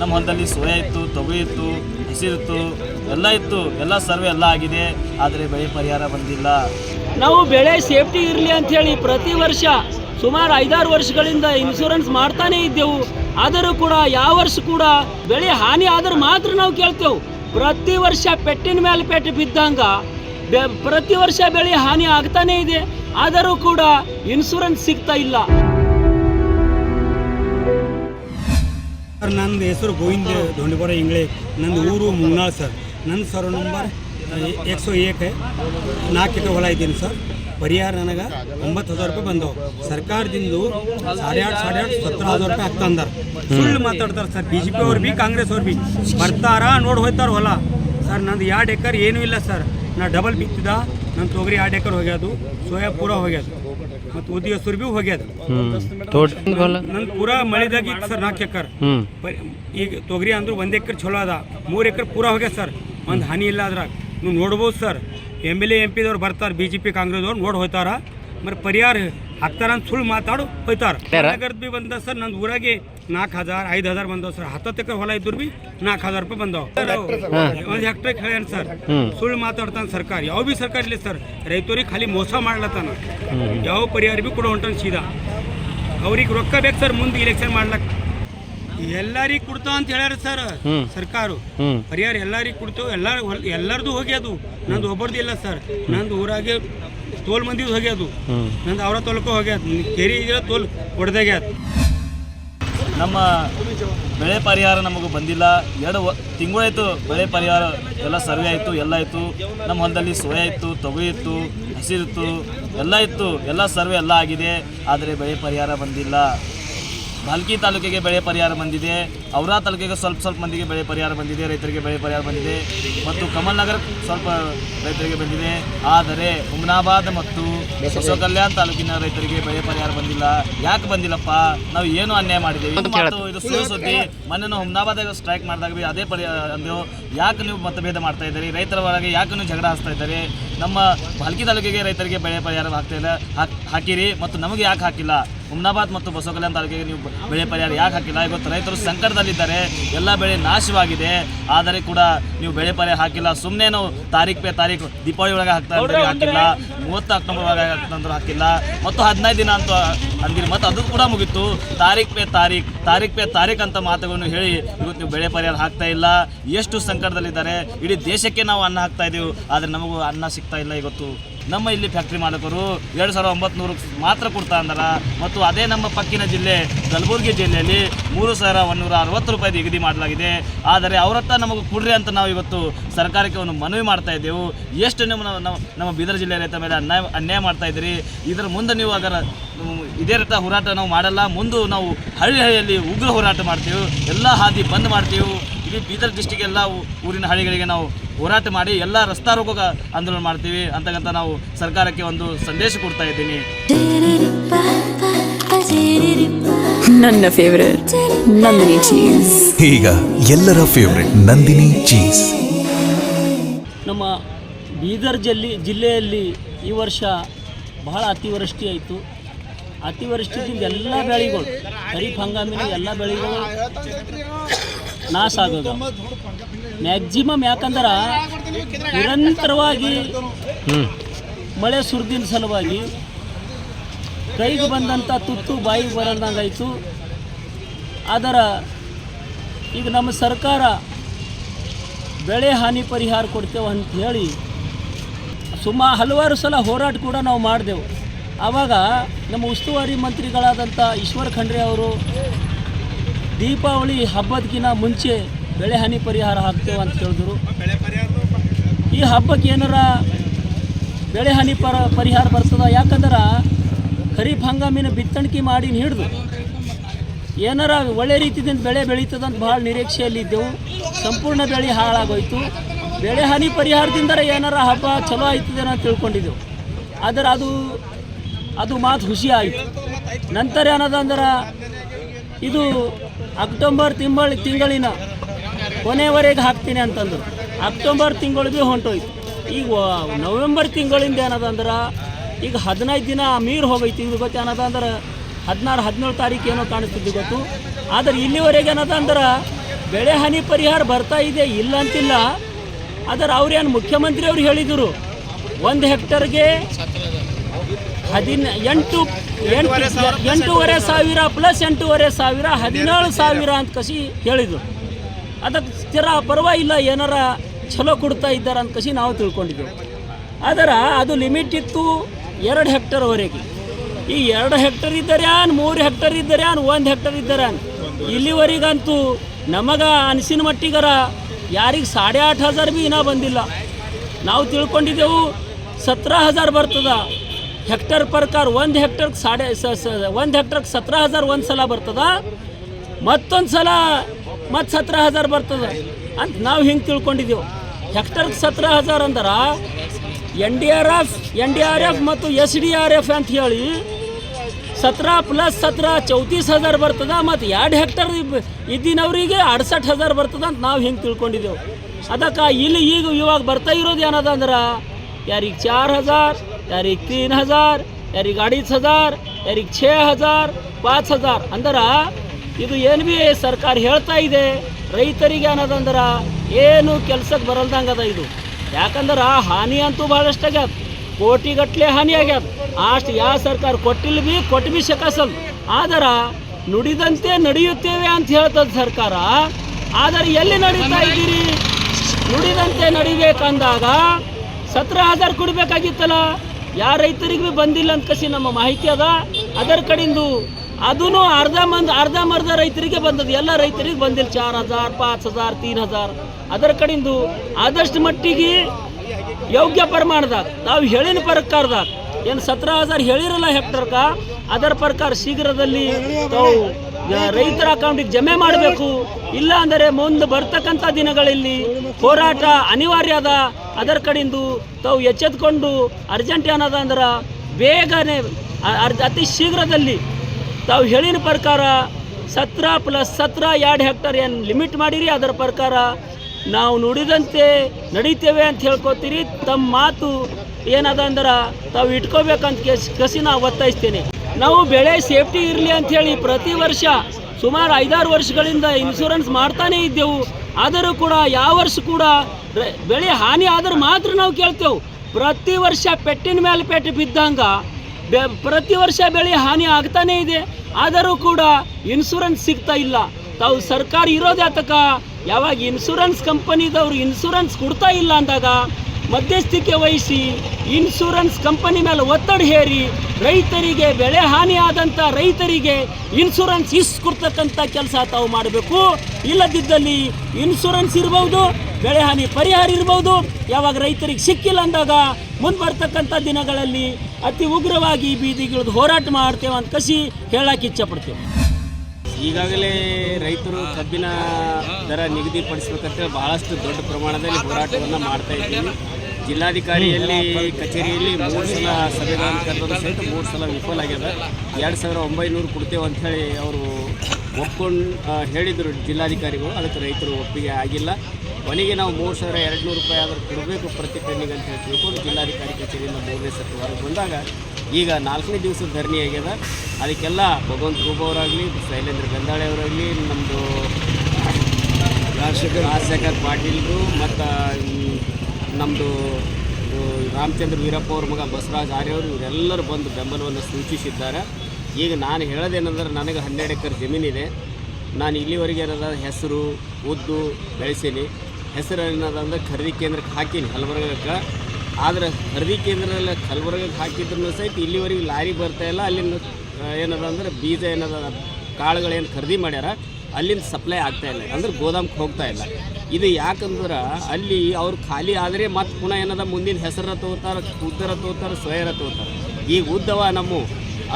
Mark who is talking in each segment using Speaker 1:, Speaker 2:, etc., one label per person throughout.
Speaker 1: ನಮ್ಮ ಹೊಲದಲ್ಲಿ ಸೋಯಾ ಇತ್ತು ತೊಗರಿ ಇತ್ತು ಹಸಿರಿತ್ತು ಎಲ್ಲ ಇತ್ತು. ಎಲ್ಲ ಸರ್ವೆ ಎಲ್ಲ ಆಗಿದೆ, ಆದರೆ ಬೆಳೆ ಪರಿಹಾರ ಬಂದಿಲ್ಲ.
Speaker 2: ನಾವು ಬೆಳೆ ಸೇಫ್ಟಿ ಇರಲಿ ಅಂಥೇಳಿ ಪ್ರತಿ ವರ್ಷ ಸುಮಾರು ಐದಾರು ವರ್ಷಗಳಿಂದ ಇನ್ಶೂರೆನ್ಸ್ ಮಾಡ್ತಾನೇ ಇದ್ದೆವು. ಆದರೂ ಕೂಡ ಯಾವ ವರ್ಷ ಕೂಡ ಬೆಳೆ ಹಾನಿ ಆದರೂ ಮಾತ್ರ ನಾವು ಕೇಳ್ತೇವೆ. ಪ್ರತಿ ವರ್ಷ ಪೆಟ್ಟಿನ ಮೇಲೆ ಪೆಟ್ಟು ಬಿದ್ದಂಗ ಪ್ರತಿ ವರ್ಷ ಬೆಳೆ ಹಾನಿ ಆಗ್ತಾನೇ ಇದೆ. ಆದರೂ ಕೂಡ ಇನ್ಶೂರೆನ್ಸ್ ಸಿಗ್ತಾ ಇಲ್ಲ.
Speaker 3: ಸರ್ ನಂದು ಹೆಸರು ಗೋವಿಂದ ಧೋಂಡಿಪುರ ಇಂಗ್ಳೆ ನಂದು ಊರು ಮುನ್ನಾಳ್ ಸರ್. ನನ್ನ ಸರ್ ನಂಬರ್ ಎಕ್ಸೋ ಏಕೆ ನಾಲ್ಕು ಎಕರೆ ಹೊಲ ಇದ್ದೀನಿ ಸರ್. ಪರಿಹಾರ ನನಗೆ ಒಂಬತ್ತು ಹಜಾರ್ ರೂಪಾಯಿ ಬಂದವು. ಸರ್ಕಾರದಿಂದ ಸಾಡೆ ಆರು ಸಾಡೆ ಆರು ಸತ್ತರ ಹಜಾರ್ ರೂಪಾಯಿ ಆಗ್ತಾ ಅಂದಾರ. ಸುಳ್ಳು ಮಾತಾಡ್ತಾರೆ ಸರ್. ಬಿ ಜೆ ಪಿ ಅವ್ರು ಬಿ ಕಾಂಗ್ರೆಸ್ ಅವ್ರು ಬಿ. ಬರ್ತಾರ ನೋಡಿ ಹೋಯ್ತಾರ ಹೊಲ. ಸರ್ ನಂದು ಎರಡು ಎಕರ್ ಏನೂ ಇಲ್ಲ ಸರ್. ನಾ ಡಬಲ್ ಬಿತ್ತಿದ ನನ್ನ ತೊಗರಿ ಎರಡು ಎಕರ್ ಹೋಗ್ಯದು ಸೋಯಾ ಪೂರ ಹೋಗ್ಯದು. ಮತ್ತು ಉದ್ದಿ ಹೆಸರು ಭೀ ನಂಗೆ ನನ್ ಪೂರಾ ಮಳೆದಾಗಿತ್ತು ಸರ್ ನಾಲ್ಕು ಎಕರ್. ಈಗ ತೊಗರಿ ಅಂದ್ರೆ ಒಂದು ಎಕರೆ ಚಲೋ ಅದ. ಮೂರು ಎಕರೆ ಪೂರಾ ಹೋಗ್ಯದ ಸರ್. ಒಂದು ಹಾನಿ ಇಲ್ಲ ಅದ್ರಾಗ. ನೀವು ನೋಡ್ಬೋದು sir. M L A M ಪಿದವ್ರು ಬರ್ತಾರೆ ಬಿ ಜೆ ಪಿ ಕಾಂಗ್ರೆಸ್ದವ್ರು ನೋಡಿ ಹೋಯ್ತಾರ. ಮರೆ ಪರಿಹಾರ ಹಾಕ್ತಾರ ಅಂತ ಸುಳ್ಳು ಮಾತಾಡು ಹೋಯ್ತಾರ. ನಗರದ ಬಿ ಬಂದ ಸರ್ ನಂದು ಊರಾಗೆ ನಾಲ್ಕು ಹಜಾರ್ ಐದು ಹಜಾರ್ ಬಂದವ್ ಸರ್. ಹತ್ತತ್ತು ಎಕರೆ ಹೊಲ ಇದ್ರು ಬಿ ನಾಲ್ಕು ಹಜಾರ್ ರೂಪಾಯಿ ಬಂದವ್. ಒಂದು ಹೆಕ್ಟ್ರಿಗೆ ಹೇಳ್ಯಾನ ಸರ್. ಸುಳ್ಳು ಮಾತಾಡ್ತಾನೆ ಸರ್ಕಾರ. ಯಾವ ಬಿ ಸರ್ಕಾರ ಇಲ್ಲ ಸರ್ ರೈತರಿಗೆ ಖಾಲಿ ಮೋಸ ಮಾಡ್ಲತ್ತಾನ. ಯಾವ ಪರಿಹಾರ ಬಿ ಕೂಡ ಹೊಂಟಾನ ಸೀದಾ. ಅವ್ರಿಗೆ ರೊಕ್ಕ ಬೇಕು ಸರ್ ಮುಂದೆ ಇಲೆಕ್ಷನ್ ಮಾಡ್ಲಕ್. ಎಲ್ಲಾರಿಗೆ ಕೊಡ್ತಾವ ಅಂತ ಹೇಳ್ಯಾರ ಸರ್ ಸರ್ಕಾರ. ಪರಿಹಾರ ಎಲ್ಲಾರಿಗೆ ಕೊಡ್ತೇವೆ ಎಲ್ಲಾರ ಎಲ್ಲರದು ಅದು. ನಂದು ಒಬ್ಬರದಿಲ್ಲ ಸರ್. ನಂದು ಊರಾಗೆ ತೋಲ್ ಮಂದಿದು ಹೋಗ್ಯದು ನಂದು ಅವರ ತೋಲಕ್ಕೂ ಹೋಗ್ಯಾದ ಕೆರಿ ಇದ್ರೆ ತೋಲ್ ಹೊಡೆದಾಗ್ಯಾದ
Speaker 1: ನಮ್ಮ ಬೆಳೆ ಪರಿಹಾರ ನಮಗೂ ಬಂದಿಲ್ಲ. ಎರಡು ತಿಂಗಳಾಯಿತು ಬೆಳೆ ಪರಿಹಾರ ಎಲ್ಲ ಸರ್ವೆ ಆಯಿತು ಎಲ್ಲ ಇತ್ತು ನಮ್ಮ ಹೊಲದಲ್ಲಿ ಸೋಯಾ ಇತ್ತು ತೊಗರಿ ಇತ್ತು ಹಸಿರಿತ್ತು ಎಲ್ಲ ಇತ್ತು. ಎಲ್ಲ ಸರ್ವೆ ಎಲ್ಲ ಆಗಿದೆ. ಆದರೆ ಬೆಳೆ ಪರಿಹಾರ ಬಂದಿಲ್ಲ. ಭಾಲ್ಕಿ ತಾಲೂಕಿಗೆ ಬೆಳೆ ಪರಿಹಾರ ಬಂದಿದೆ ಔರಾ ತಾಲೂಕಿಗೆ ಸ್ವಲ್ಪ ಸ್ವಲ್ಪ ಮಂದಿಗೆ ಬೆಳೆ ಪರಿಹಾರ ಬಂದಿದೆ ರೈತರಿಗೆ ಬೆಳೆ ಪರಿಹಾರ ಬಂದಿದೆ ಮತ್ತು ಕಮಲ್ ನಗರ ಸ್ವಲ್ಪ ರೈತರಿಗೆ ಬಂದಿದೆ. ಆದರೆ ಹುಮ್ನಾಬಾದ್ ಮತ್ತು ಕಲ್ಯಾಣ ತಾಲೂಕಿನ ರೈತರಿಗೆ ಬೆಳೆ ಪರಿಹಾರ ಬಂದಿಲ್ಲ. ಯಾಕೆ ಬಂದಿಲ್ಲಪ್ಪ? ನಾವು ಏನು ಅನ್ಯಾಯ ಮಾಡಿದ್ದೇವೆ? ಮತ್ತು ಇದು ಸುಳ್ಳು ಸುದ್ದಿ. ಮೊನ್ನೆ ನಾವು ಹುಮ್ನಾಬಾದಾಗ ಸ್ಟ್ರೈಕ್ ಮಾಡಿದಾಗ ಬಿ ಅದೇ ಪರಿಹಾರ ಅಂದೆವು ಯಾಕೆ ನೀವು ಮತಭೇದ ಮಾಡ್ತಾ ಇದ್ದೀರಿ? ರೈತರ ಒಳಗೆ ಯಾಕೆ ನೀವು ಜಗಳ ಹಾಸ್ತಾ ಇದ್ದಾರೆ? ನಮ್ಮ ಭಾಲ್ಕಿ ತಾಲೂಕಿಗೆ ರೈತರಿಗೆ ಬೆಳೆ ಪರಿಹಾರ ಹಾಕ್ತಾ ಇಲ್ಲ ಹಾಕಿರಿ ಮತ್ತು ನಮಗೆ ಯಾಕೆ ಹಾಕಿಲ್ಲ? ಹುಮ್ನಾಬಾದ್ ಮತ್ತು ಬಸವಕಲ್ಯಾಣ ತಾಲೂಕಿಗೆ ನೀವು ಬೆಳೆ ಪರಿಹಾರ ಯಾಕೆ ಹಾಕಿಲ್ಲ? ಇವತ್ತು ರೈತರು ಸಂಕಟದಲ್ಲಿದ್ದಾರೆ ಎಲ್ಲ ಬೆಳೆ ನಾಶವಾಗಿದೆ ಆದರೆ ಕೂಡ ನೀವು ಬೆಳೆ ಪರಿಹಾರ ಹಾಕಿಲ್ಲ. ಸುಮ್ಮನೆ ನಾವು ತಾರೀಕು ಪೇ ತಾರೀಕು ದೀಪಾವಳಿ ಒಳಗೆ ಹಾಕ್ತಾ ಇದ್ದೀವಿ ಹಾಕಿಲ್ಲ ಮೂವತ್ತು ಅಕ್ಟೋಬರ್ ಒಳಗೆ ಹಾಕ್ತಂದ್ರೆ ಹಾಕಿಲ್ಲ ಮತ್ತು ಹದಿನೈದು ದಿನ ಅಂತ ಅಂದಿರಿ ಮತ್ತು ಅದು ಕೂಡ ಮುಗಿತು. ತಾರೀಕು ಪೇ ತಾರೀಖ್ ತಾರೀಕು ಪೇ ತಾರೀಖ್ ಅಂತ ಮಾತುಗಳನ್ನು ಹೇಳಿ ಇವತ್ತು ನೀವು ಬೆಳೆ ಪರಿಹಾರ ಹಾಕ್ತಾ ಇಲ್ಲ. ಎಷ್ಟು ಸಂಕಟದಲ್ಲಿದ್ದಾರೆ? ಇಡೀ ದೇಶಕ್ಕೆ ನಾವು ಅನ್ನ ಹಾಕ್ತಾ ಇದ್ದೀವಿ ಆದರೆ ನಮಗೂ ಅನ್ನ ಸಿಗ್ತಾ ಇಲ್ಲ ಇವತ್ತು. ನಮ್ಮ ಇಲ್ಲಿ ಫ್ಯಾಕ್ಟ್ರಿ ಮಾಲಕರು ಎರಡು ಸಾವಿರದ ಒಂಬತ್ತು ಮಾತ್ರ ಕೊಡ್ತಾ ಅಂದಾರ ಮತ್ತು ಅದೇ ನಮ್ಮ ಪಕ್ಕಿನ ಜಿಲ್ಲೆ, ಕಲಬುರಗಿ ಜಿಲ್ಲೆಯಲ್ಲಿ ಮೂರು ಸಾವಿರ ಒಂದೂರ ಅರವತ್ತು ರೂಪಾಯಿ ನಿಗದಿ ಮಾಡಲಾಗಿದೆ. ಆದರೆ ಅವರತ್ತ ನಮಗೆ ಕೊಡ್ರಿ ಅಂತ ನಾವು ಇವತ್ತು ಸರ್ಕಾರಕ್ಕೆ ಒಂದು ಮನವಿ ಮಾಡ್ತಾ ಇದ್ದೆವು. ಎಷ್ಟು ನಿಮ್ಮ ನಮ್ಮ ನಮ್ಮ ಬೀದರ್ ಜಿಲ್ಲೆ ರೈತ ಮೇಲೆ ಅನ್ಯಾಯ ಅನ್ಯಾಯ ಮಾಡ್ತಾ ಇದ್ದೀರಿ? ಇದರ ಮುಂದೆ ನೀವು ಅದರ ಇದೇ ರೀತಿ ಹೋರಾಟ ನಾವು ಮಾಡಲ್ಲ. ಮುಂದೆ ನಾವು ಹಳ್ಳಿ ಹಳ್ಳಿಯಲ್ಲಿ ಉಗ್ರ ಹೋರಾಟ ಮಾಡ್ತೀವಿ. ಎಲ್ಲ ಹಾದಿ ಬಂದ್ ಮಾಡ್ತೀವಿ. ಇಡೀ ಬೀದರ್ ಡಿಸ್ಟಿಕ್ ಎಲ್ಲ ಊರಿನ ಹಳ್ಳಿಗಳಿಗೆ ನಾವು ಹೋರಾಟ ಮಾಡಿ ಎಲ್ಲ ರಸ್ತಾ ರೋಗ ಆಂದೋಲನ ಮಾಡ್ತೀವಿ ಅಂತಕ್ಕಂಥ ನಾವು ಸರ್ಕಾರಕ್ಕೆ ಒಂದು ಸಂದೇಶ ಕೊಡ್ತಾ ಇದ್ದೀನಿ.
Speaker 4: ನನ್ನ ಫೇವರೇಟ್ ನಂದಿನಿ ಚೀಸ್
Speaker 5: ಈಗ ಎಲ್ಲರ ಫೇವರೆಟ್ ನಂದಿನಿ ಚೀಸ್
Speaker 2: ನಮ್ಮ ಬೀದರ್ ಜಲ್ಲಿ ಜಿಲ್ಲೆಯಲ್ಲಿ ಈ ವರ್ಷ ಬಹಳ ಅತಿವೃಷ್ಟಿ ಆಯಿತು. ಅತಿವೃಷ್ಟಿಯಿಂದ ಎಲ್ಲ ಬೆಳೆಗಳು ಖರೀಫ್ ಹಂಗಾಮಿನ ಎಲ್ಲ ಬೆಳೆಗಳು ನಾಶ ಆಗೋದು. ಮ್ಯಾಕ್ಸಿಮಮ್ ಯಾಕಂದ್ರೆ ನಿರಂತರವಾಗಿ ಮಳೆ ಸುರಿದಿನ ಸಲುವಾಗಿ ಕೈಗೆ ಬಂದಂಥ ತುತ್ತು ಬಾಯಿಗೆ ಬರಲ್ದಂಗಾಯಿತು ಅದರ ಈಗ ನಮ್ಮ ಸರ್ಕಾರ ಬೆಳೆ ಹಾನಿ ಪರಿಹಾರ ಕೊಡ್ತೇವೆ ಅಂತ ಹೇಳಿ ಸುಮಾ ಹಲವಾರು ಸಲ ಹೋರಾಟ ಕೂಡ ನಾವು ಮಾಡಿದೆವು. ಆವಾಗ ನಮ್ಮ ಉಸ್ತುವಾರಿ ಮಂತ್ರಿಗಳಾದಂಥ ಈಶ್ವರ್ ಖಂಡ್ರೆ ಅವರು ದೀಪಾವಳಿ ಹಬ್ಬದಕ್ಕಿಂತ ಮುಂಚೆ ಬೆಳೆ ಹಾನಿ ಪರಿಹಾರ ಹಾಕ್ತೇವೆ ಅಂತ ಹೇಳಿದ್ರು ಈ ಹಬ್ಬಕ್ಕೆ ಏನಾರ ಬೆಳೆ ಹಾನಿ ಪರ ಪರಿಹಾರ ಬರ್ತದ? ಯಾಕಂದ್ರೆ ಖರೀಫ್ ಹಂಗಾಮಿನ ಬಿತ್ತಣಿಕೆ ಮಾಡಿ ಹಿಡಿದು ಏನಾರ ಒಳ್ಳೆ ರೀತಿಯಿಂದ ಬೆಳೆ ಬೆಳೀತದಂತ ಭಾಳ ನಿರೀಕ್ಷೆಯಲ್ಲಿ ಇದ್ದೆವು. ಸಂಪೂರ್ಣ ಬೆಳೆ ಹಾಳಾಗೋಯ್ತು. ಬೆಳೆ ಹಾನಿ ಪರಿಹಾರದಿಂದ ಏನಾರ ಹಬ್ಬ ಚಲೋ ಆಯ್ತದೇನೋ ಅಂತ ತಿಳ್ಕೊಂಡಿದ್ದೆವು. ಆದರೆ ಅದು ಅದು ಮಾತು ಖುಷಿ ಆಯಿತು. ನಂತರ ಏನದ ಅಂದ್ರೆ, ಇದು ಅಕ್ಟೋಬರ್ ತಿಂಗಳ ತಿಂಗಳಿನ ಕೊನೆವರೆಗೆ ಹಾಕ್ತೀನಿ ಅಂತಂದ್ರು. ಅಕ್ಟೋಬರ್ ತಿಂಗಳು ಭೀ ಹೊಂಟೋಯ್ತು. ಈಗ ನವೆಂಬರ್ ತಿಂಗಳಿಂದ ಏನದಂದ್ರೆ ಈಗ ಹದಿನೈದು ದಿನ ಮೀರು ಹೋಗೈತಿ. ಇದು ಗೊತ್ತು ಏನದ ಅಂದ್ರೆ, ಹದಿನಾರು, ಹದಿನೇಳು ತಾರೀಕು ಏನೋ ಕಾಣಿಸ್ತಿದ್ದು ಗೊತ್ತು. ಆದರೆ ಇಲ್ಲಿವರೆಗೆ ಏನದ ಅಂದ್ರೆ, ಬೆಳೆ ಹಾನಿ ಪರಿಹಾರ ಬರ್ತಾ ಇದೆ, ಇಲ್ಲ ಅಂತಿಲ್ಲ. ಆದರೆ ಅವ್ರೇನು ಮುಖ್ಯಮಂತ್ರಿ ಅವ್ರು ಹೇಳಿದರು, ಒಂದು ಹೆಕ್ಟರ್ಗೆ ಹದಿನ ಎಂಟು ಎಂಟು ಎಂಟೂವರೆ ಸಾವಿರ. ಪ್ಲಸ್ ಎಂಟೂವರೆ ಸಾವಿರ ಹದಿನೇಳು ಸಾವಿರ ಅಂತ ಕಸಿ ಹೇಳಿದರು. ಅದಕ್ಕೆ ಸ್ಥಿರ ಪರವಾಗಿಲ್ಲ ಏನಾರ ಚಲೋ ಕೊಡ್ತಾ ಇದ್ದಾರೆ ಅಂತ ಕಸಿ ನಾವು ತಿಳ್ಕೊಂಡಿದ್ದೆವು. ಆದರೆ ಅದು ಲಿಮಿಟ್ ಇತ್ತು ಎರಡು ಹೆಕ್ಟರ್ವರೆಗೆ ಈ ಎರಡು ಹೆಕ್ಟರ್ ಇದ್ದರೆ ಅನ್ ಮೂರು ಹೆಕ್ಟರ್ ಇದ್ದಾರೆ ಅನ್ ಒಂದು ಹೆಕ್ಟರ್ ಇದ್ದಾರೆ ಅನ್ ಇಲ್ಲಿವರೆಗಂತೂ ನಮಗೆ ಅನಿಸಿನ ಮಟ್ಟಿಗರ ಯಾರಿಗೆ ಸಾಡೆ ಆಟ್ ಹಜಾರ್ ಭೀ ಇನ್ನೂ ಬಂದಿಲ್ಲ. ನಾವು ತಿಳ್ಕೊಂಡಿದ್ದೆವು ಸತ್ರ ಹಜಾರ್ ಬರ್ತದ. ಹೆಕ್ಟರ್ ಪ್ರಕಾರ ಒಂದು ಹೆಕ್ಟರ್ಗೆ ಸಾಡೆ ಒಂದು ಹೆಕ್ಟರ್ಗೆ ಸತ್ರ ಹಜಾರ್ ಒಂದು ಸಲ ಬರ್ತದ, ಮತ್ತೊಂದು ಸಲ ಮತ್ತು ಸತ್ರ ಹಜಾರ್ ಬರ್ತದ ಅಂತ ನಾವು ಹಿಂಗೆ ತಿಳ್ಕೊಂಡಿದ್ದೆವು ಹೆಕ್ಟರ್ಗೆ ಸತ್ರ ಹಜಾರ್ ಅಂದ್ರೆ N D R F, N D R F ಮತ್ತು ಎಸ್ ಡಿ ಆರ್ ಎಫ್ ಅಂತ ಹೇಳಿ ಸತ್ರ ಪ್ಲಸ್ ಸತ್ರ ಚೌತೀಸ್ ಹಜಾರ್ ಬರ್ತದ ಮತ್ತು ಎರಡು ಹೆಕ್ಟರ್ ಇದ್ದಿನವರಿಗೆ ಅಡ್ಸಟ್ ಹಜಾರ್ ಬರ್ತದ ಅಂತ ನಾವು ಹಿಂಗೆ ತಿಳ್ಕೊಂಡಿದ್ದೆವು ಅದಕ್ಕೆ ಇಲ್ಲಿ ಈಗ ಇವಾಗ ಬರ್ತಾ ಇರೋದು ಏನದ ಅಂದ್ರೆ, ಯಾರಿಗೆ ಚಾರ್ ಹಜಾರ್ ಯಾರಿಗೆ ತೀನ್ ಹಜಾರ್ ಯಾರಿಗೆ ಅಡೀಚ್ ಹಜಾರ್ ಯಾರಿಗೆ ಛೇ ಹಜಾರ್, ಪಾಚ್ ಹಜಾರ್. ಅಂದ್ರೆ, ಇದು ಏನು ಭೀ ಸರ್ಕಾರ ಹೇಳ್ತಾ ಇದೆ, ರೈತರಿಗೆ ಅನ್ನೋದಂದ್ರೆ ಏನು ಕೆಲ್ಸಕ್ಕೆ ಬರಲ್ದಂಗದ ಇದು. ಯಾಕಂದ್ರೆ, ಹಾನಿ ಅಂತೂ ಭಾಳಷ್ಟು ಆಗ್ಯದ ಕೋಟಿಗಟ್ಟಲೆ ಹಾನಿ ಆಗ್ಯದ. ಅಷ್ಟು ಯಾವ ಸರ್ಕಾರ ಕೊಟ್ಟಿಲ್ಲ ಭೀ ಕೊಟ್ಟು ಭೀ ಶಕಾಸಲ್. ಆದ್ರೆ, ನುಡಿದಂತೆ ನಡೆಯುತ್ತೇವೆ ಅಂತ ಹೇಳ್ತದ ಸರ್ಕಾರ. ಆದರೆ ಎಲ್ಲಿ ನಡೀತಾ ಇದ್ದೀರಿ? ನುಡಿದಂತೆ ನಡಿಬೇಕಂದಾಗ ಸತ್ರ ಹಜಾರ್ ಕೊಡಬೇಕಾಗಿತ್ತಲ್ಲ? ಯಾವ ರೈತರಿಗೆ ಭೀ ಬಂದಿಲ್ಲ ಅಂತ ಕಸಿ ನಮ್ಮ ಮಾಹಿತಿ ಅದ. ಅದರ ಕಡಿಂದು ಅದೂ ಅರ್ಧ ಮಂದಿ, ಅರ್ಧ ಮರ್ಧ ರೈತರಿಗೆ ಬಂದದ್ದು. ಎಲ್ಲ ರೈತರಿಗೆ ಬಂದಿಲ್ಲ. ಚಾರ್ ಹಜಾರ್, ಪಾಚ್ ಹಜಾರ್, ತೀನ್ ಹಜಾರ್. ಅದರ ಕಡಿಂದು ಆದಷ್ಟು ಮಟ್ಟಿಗೆ ಯೋಗ್ಯ ಪ್ರಮಾಣದಾಗ ನಾವು ಹೇಳಿನ ಪ್ರಕಾರದಾಗ, ಏನು ಸತ್ರ ಹಜಾರ್ ಹೇಳಿರಲ್ಲ ಹೆಕ್ಟರ್ಕ ಅದರ ಪ್ರಕಾರ ಶೀಘ್ರದಲ್ಲಿ ತಾವು ರೈತರ ಅಕೌಂಟಿಗೆ ಜಮೆ ಮಾಡಬೇಕು. ಇಲ್ಲ ಅಂದರೆ ಮುಂದೆ ಬರ್ತಕ್ಕಂಥ ದಿನಗಳಲ್ಲಿ ಹೋರಾಟ ಅನಿವಾರ್ಯ ಅದ. ಅದರ ಕಡೆಯಿಂದ ತಾವು ಎಚ್ಚೆತ್ಕೊಂಡು ಅರ್ಜೆಂಟ್ ಏನದ ಅಂದ್ರೆ ಬೇಗನೆ ಅತಿ ಶೀಘ್ರದಲ್ಲಿ ತಾವು ಹೇಳಿನ ಪ್ರಕಾರ ಸತ್ರ ಪ್ಲಸ್ ಸತ್ರ ಎರಡು ಹೆಕ್ಟರ್ ಏನು ಲಿಮಿಟ್ ಮಾಡಿರಿ. ಅದರ ಪ್ರಕಾರ ನಾವು ನುಡಿದಂತೆ ನಡೀತೇವೆ ಅಂತ ಹೇಳ್ಕೊತೀರಿ. ತಮ್ಮ ಮಾತು ಏನದ ಅಂದ್ರೆ ತಾವು ಇಟ್ಕೋಬೇಕಂತ ಕೇಸ್ ಕಸಿ ನಾವು ಒತ್ತಾಯಿಸ್ತೇನೆ. ನಾವು ಬೆಳೆ ಸೇಫ್ಟಿ ಇರಲಿ ಅಂಥೇಳಿ ಪ್ರತಿ ವರ್ಷ ಸುಮಾರು ಐದಾರು ವರ್ಷಗಳಿಂದ ಇನ್ಶೂರೆನ್ಸ್ ಮಾಡ್ತಾನೇ ಇದ್ದೆವು. ಆದರೂ ಕೂಡ ಯಾವ ವರ್ಷ ಕೂಡ ಬೆಳೆ ಹಾನಿ ಆದ್ರೆ ಮಾತ್ರ ನಾವು ಕೇಳ್ತೇವೆ. ಪ್ರತಿ ವರ್ಷ ಪೆಟ್ಟಿನ ಮೇಲೆ ಪೆಟ್ಟು ಬಿದ್ದಂಗ ಬೆ- ಪ್ರತಿ ವರ್ಷ ಬೆಳೆ ಹಾನಿ ಆಗ್ತಾನೇ ಇದೆ. ಆದರೂ ಕೂಡ ಇನ್ಶೂರೆನ್ಸ್ ಸಿಗ್ತಾ ಇಲ್ಲ. ತಾವು ಸರ್ಕಾರ ಇರೋದೇ ಆತಕ ಯಾವಾಗ ಇನ್ಶೂರೆನ್ಸ್ ಕಂಪನಿದವರು ಇನ್ಶೂರೆನ್ಸ್ ಕೊಡ್ತಾ ಇಲ್ಲ ಅಂದಾಗ ಮಧ್ಯಸ್ಥಿಕೆ ವಹಿಸಿ ಇನ್ಶೂರೆನ್ಸ್ ಕಂಪನಿ ಮೇಲೆ ಒತ್ತಡ ಹೇರಿ ರೈತರಿಗೆ ಬೆಳೆ ಹಾನಿ ಆದಂಥ ರೈತರಿಗೆ ಇನ್ಶೂರೆನ್ಸ್ ಇಸ್ಕೊಡ್ತಕ್ಕಂಥ ಕೆಲಸ ತಾವು ಮಾಡಬೇಕು. ಇಲ್ಲದಿದ್ದಲ್ಲಿ ಇನ್ಶೂರೆನ್ಸ್ ಇರ್ಬೋದು, ಬೆಳೆ ಹಾನಿ ಪರಿಹಾರ ಇರ್ಬೋದು. ಯಾವಾಗ ರೈತರಿಗೆ ಸಿಕ್ಕಿಲ್ಲ ಅಂದಾಗ ಮುಂದೆ ಬರ್ತಕ್ಕಂಥ ದಿನಗಳಲ್ಲಿ ಅತಿ ಉಗ್ರವಾಗಿ ಬೀದಿಗಿಳಿದು ಹೋರಾಟ ಮಾಡ್ತೇವೆ ಅಂತ ಕಸಿ ಹೇಳಕ್ಕೆ ಇಚ್ಛಪಡ್ತೇವೆ
Speaker 6: ಈಗಾಗಲೇ ರೈತರು ಕಬ್ಬಿನ ದರ ನಿಗದಿಪಡಿಸಬೇಕಂತೇಳಿ ಬಹಳಷ್ಟು ದೊಡ್ಡ ಪ್ರಮಾಣದಲ್ಲಿ ಹೋರಾಟವನ್ನು ಮಾಡ್ತಾ ಇದ್ದೀವಿ. ಜಿಲ್ಲಾಧಿಕಾರಿಯಲ್ಲಿ, ಕಚೇರಿಯಲ್ಲಿ ಮೂರು ಸಲ ಸಭೆಗಳನ್ನು ಕರೆದರೂ ಸಹಿತ ಮೂರು ಸಲ ವಿಫಲ ಆಗ್ಯದ. ಎರಡು ಸಾವಿರ ಒಂಬೈನೂರು ಕೊಡ್ತೇವೆ ಅಂಥೇಳಿ ಅವರು ಒಪ್ಕೊಂಡು ಹೇಳಿದರು ಜಿಲ್ಲಾಧಿಕಾರಿಗಳು. ಅದಕ್ಕೆ ರೈತರು ಒಪ್ಪಿಗೆ ಆಗಿಲ್ಲ. ಕೊನೆಗೆ ನಾವು ಮೂರು ಸಾವಿರ ಎರಡು ನೂರು ರೂಪಾಯಿ ಆದರೂ ಕೊಡಬೇಕು ಪ್ರತಿ ಟನ್ನಿಗೆ ಅಂತ ಹೇಳಿ ತಿಳ್ಕೊಂಡು ಜಿಲ್ಲಾಧಿಕಾರಿ ಕಚೇರಿಯಿಂದ ಮೂರನೇ ಸತ್ತು ಹೊರಗೆ ಬಂದಾಗ ಈಗ ನಾಲ್ಕನೇ ದಿವಸದ ಧರಣಿ ಆಗ್ಯದ. ಅದಕ್ಕೆಲ್ಲ ಭಗವಂತ ರೂಪ ಅವರಾಗಲಿ, ಶೈಲೇಂದ್ರ ಬೆಂದಾಳೆ ಅವರಾಗಲಿ ನಮ್ಮದು ರಾಜಶೇಖರ್ ಪಾಟೀಲ್ದು ಮತ್ತು ನಮ್ಮದು ರಾಮಚಂದ್ರ ವೀರಪ್ಪ ಅವ್ರ ಮಗ ಬಸವರಾಜ್ ಆರ್ಯ ಅವರು ಇವರೆಲ್ಲರೂ ಬಂದು ಬೆಂಬಲವನ್ನು ಸೂಚಿಸಿದ್ದಾರೆ. ಈಗ ನಾನು ಹೇಳೋದೇನೆಂದರೆ ನನಗೆ ಹನ್ನೆರಡು ಎಕರೆ ಜಮೀನಿದೆ. ನಾನು ಇಲ್ಲಿವರೆಗೆ ಏನದ ಹೆಸರು, ಉದ್ದು ಬೆಳೆಸೀನಿ. ಹೆಸರು ಏನದಂದ್ರೆ ಖರೀದಿ ಕೇಂದ್ರಕ್ಕೆ ಹಾಕೀನಿ ಹಲಬರ್ಗಕ್ಕೆ ಆದ್ರೆ ಖರೀದಿ ಕೇಂದ್ರದಲ್ಲಿ ಕಲಬುರಗಕ್ಕೆ ಹಾಕಿದ್ರು ಸಹಿತ ಇಲ್ಲಿವರೆಗೆ ಲಾರಿ ಬರ್ತಾ ಇಲ್ಲ. ಅಲ್ಲಿನ ಏನದ ಅಂದ್ರೆ ಬೀಜ ಏನದ, ಕಾಳುಗಳೇನು ಖರೀದಿ ಮಾಡ್ಯಾರ, ಅಲ್ಲಿಂದ ಸಪ್ಲೈ ಆಗ್ತಾ ಇಲ್ಲ. ಅಂದ್ರೆ ಗೋದಾಮ್ಗೆ ಹೋಗ್ತಾ ಇಲ್ಲ. ಇದು ಯಾಕಂದ್ರೆ ಅಲ್ಲಿ ಅವ್ರು ಖಾಲಿ ಆದರೆ ಮತ್ತೆ ಪುನಃ ಏನದ ಮುಂದಿನ ಹೆಸರ ತಗೋತಾರೆ ಉದ್ದರ ತಗೋತಾರ, ಸ್ವಯರ ತಗೋತಾರೆ. ಈಗ ಉದ್ದವ ನಮ್ಮ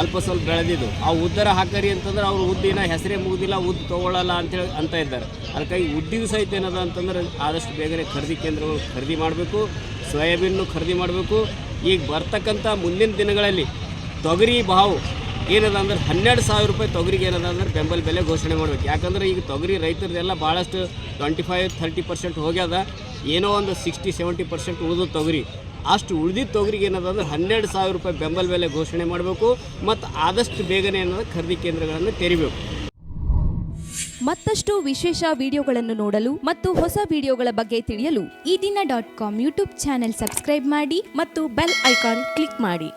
Speaker 6: ಅಲ್ಪ ಸ್ವಲ್ಪ ಬೆಳೆದಿದ್ದು. ಆ ಉದ್ದರ ಹಾಕರಿ ಅಂತಂದ್ರೆ ಅವ್ರು ಉದ್ದಿನ ಹೆಸರೇ ಮುಗ್ದಿಲ್ಲ, ಉದ್ದು ತೊಗೊಳ್ಳಲ್ಲ ಅಂತೇಳಿ ಅಂತ ಇದ್ದಾರೆ. ಅದಕ್ಕಾಗಿ ಉದ್ದಿಗೂ ಸಹಿತ ಏನದ ಅಂತಂದ್ರೆ ಆದಷ್ಟು ಬೇಗನೆ ಖರೀದಿ ಕೇಂದ್ರಗಳು ಖರೀದಿ ಮಾಡಬೇಕು ಸೋಯಾಬೀನ್ನು ಖರೀದಿ ಮಾಡಬೇಕು. ಈಗ ಬರ್ತಕ್ಕಂಥ ಮುಂದಿನ ದಿನಗಳಲ್ಲಿ ತೊಗರಿ ಭಾವು ಏನದ ಅಂದ್ರೆ ಹನ್ನೆರಡು ಸಾವಿರ ರೂಪಾಯಿ ತೊಗರಿಗೆ ಏನದ ಅಂದ್ರೆ ಬೆಂಬಲ ಬೆಲೆ ಘೋಷಣೆ ಮಾಡಬೇಕು. ಯಾಕಂದ್ರೆ ಈಗ ತೊಗರಿ ರೈತರದೆಲ್ಲ ಭಾಳಷ್ಟು ಟ್ವೆಂಟಿ ಫೈವ್ ಥರ್ಟಿ ಪರ್ಸೆಂಟ್ ಹೋಗ್ಯದ. ಏನೋ ಒಂದು ಸಿಕ್ಸ್ಟಿ ಸೆವೆಂಟಿ ಪರ್ಸೆಂಟ್ ಉಳಿದು ತೊಗರಿ. ಅಷ್ಟು ಉಳಿದಿದ್ದ ತೊಗರಿಗೆ ಏನದಂದ್ರೆ ಹನ್ನೆರಡು ಸಾವಿರ ರೂಪಾಯಿ ಬೆಂಬಲ ಬೆಲೆ ಘೋಷಣೆ ಮಾಡಬೇಕು ಮತ್ತು ಆದಷ್ಟು ಬೇಗನೆ ಏನದ ಖರೀದಿ ಕೇಂದ್ರಗಳನ್ನು ತೆರಿಬೇಕು.
Speaker 7: ಮತ್ತಷ್ಟು ವಿಶೇಷ ವಿಡಿಯೋಗಳನ್ನು ನೋಡಲು ಮತ್ತು ಹೊಸ ವಿಡಿಯೋಗಳ ಬಗ್ಗೆ ತಿಳಿಯಲು Ee Dina dot com YouTube channel subscribe ಮಾಡಿ ಮತ್ತು ಬೆಲ್ ಐಕಾನ್ ಕ್ಲಿಕ್ ಮಾಡಿ.